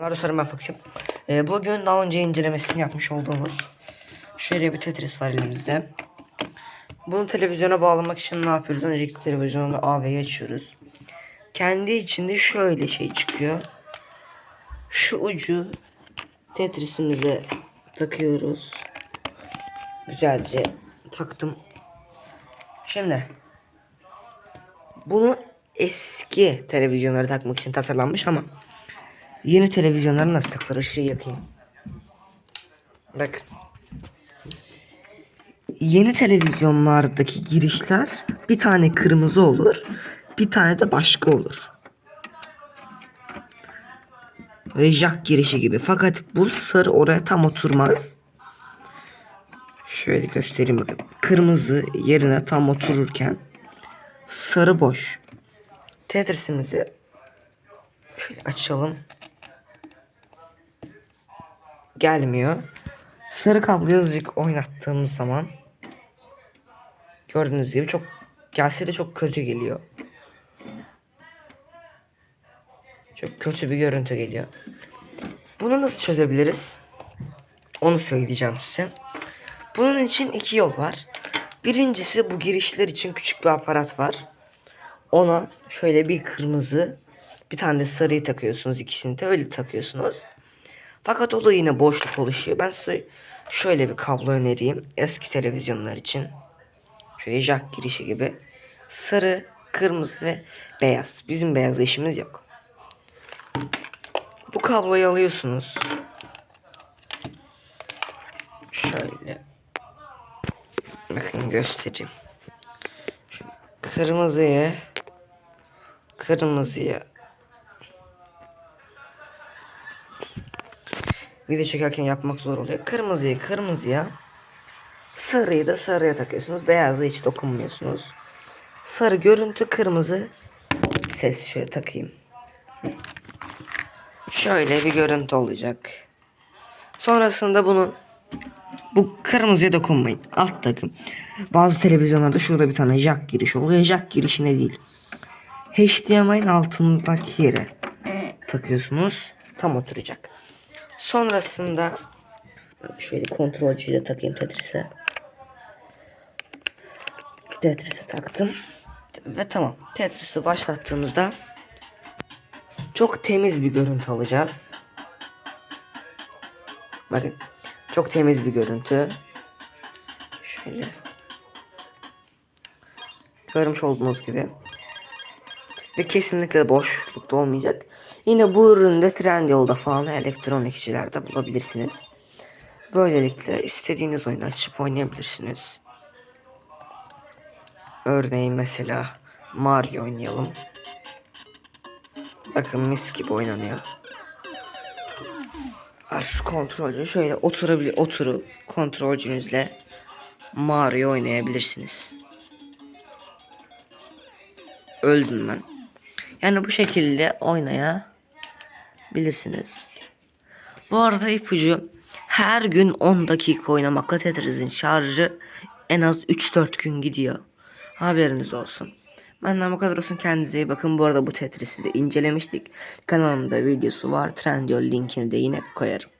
Merhaba ben Faksim. Ee, bugün daha önce incelemesini yapmış olduğumuz şöyle bir Tetris var elimizde. Bunu televizyona bağlamak için ne yapıyoruz? Öncelikle televizyonda AV'yi açıyoruz. Kendi içinde şöyle şey çıkıyor. Şu ucu Tetris'imize takıyoruz. Güzelce taktım. Şimdi bunu eski televizyonlara takmak için tasarlanmış ama Yeni televizyonlar nasıl takılır? Yakayım. Bakın. Yeni televizyonlardaki girişler bir tane kırmızı olur. Bir tane de başka olur. Ve jack girişi gibi. Fakat bu sarı oraya tam oturmaz. Şöyle göstereyim bakın. Kırmızı yerine tam otururken sarı boş. Tetris'imizi şöyle açalım gelmiyor. Sarı kabloyu azıcık oynattığımız zaman gördüğünüz gibi çok gelse de çok kötü geliyor. Çok kötü bir görüntü geliyor. Bunu nasıl çözebiliriz? Onu söyleyeceğim size. Bunun için iki yol var. Birincisi bu girişler için küçük bir aparat var. Ona şöyle bir kırmızı bir tane de sarıyı takıyorsunuz. ikisini de öyle takıyorsunuz. Fakat o da yine boşluk oluşuyor. Ben size şöyle bir kablo önereyim. Eski televizyonlar için. Şöyle jack girişi gibi. Sarı, kırmızı ve beyaz. Bizim beyaz işimiz yok. Bu kabloyu alıyorsunuz. Şöyle. Bakın göstereyim. Şöyle kırmızıya kırmızıya video çekerken yapmak zor oluyor. Kırmızıyı kırmızıya, sarıyı da sarıya takıyorsunuz. Beyazı hiç dokunmuyorsunuz. Sarı görüntü, kırmızı ses şöyle takayım. Şöyle bir görüntü olacak. Sonrasında bunu bu kırmızıya dokunmayın. Alt takım. Bazı televizyonlarda şurada bir tane jack girişi oluyor. Jack girişine değil. HDMI'nin altındaki yere takıyorsunuz. Tam oturacak. Sonrasında şöyle kontrolcüyle takayım Tetris'e. Tetris'e taktım. Ve tamam. Tetris'i başlattığımızda çok temiz bir görüntü alacağız. Bakın. Çok temiz bir görüntü. Şöyle. Görmüş olduğunuz gibi. Ve kesinlikle boşlukta olmayacak. Yine bu üründe Trendyol'da falan elektronikçilerde bulabilirsiniz. Böylelikle istediğiniz oyunu açıp oynayabilirsiniz. Örneğin mesela Mario oynayalım. Bakın mis gibi oynanıyor. Şu kontrolcü şöyle oturabilir oturup kontrolcünüzle Mario oynayabilirsiniz. Öldüm ben. Yani bu şekilde oynayabilirsiniz. Bu arada ipucu her gün 10 dakika oynamakla Tetris'in şarjı en az 3-4 gün gidiyor. Haberiniz olsun. Benden bu kadar olsun kendinize iyi bakın. Bu arada bu Tetris'i de incelemiştik. Kanalımda videosu var. Trendyol linkini de yine koyarım.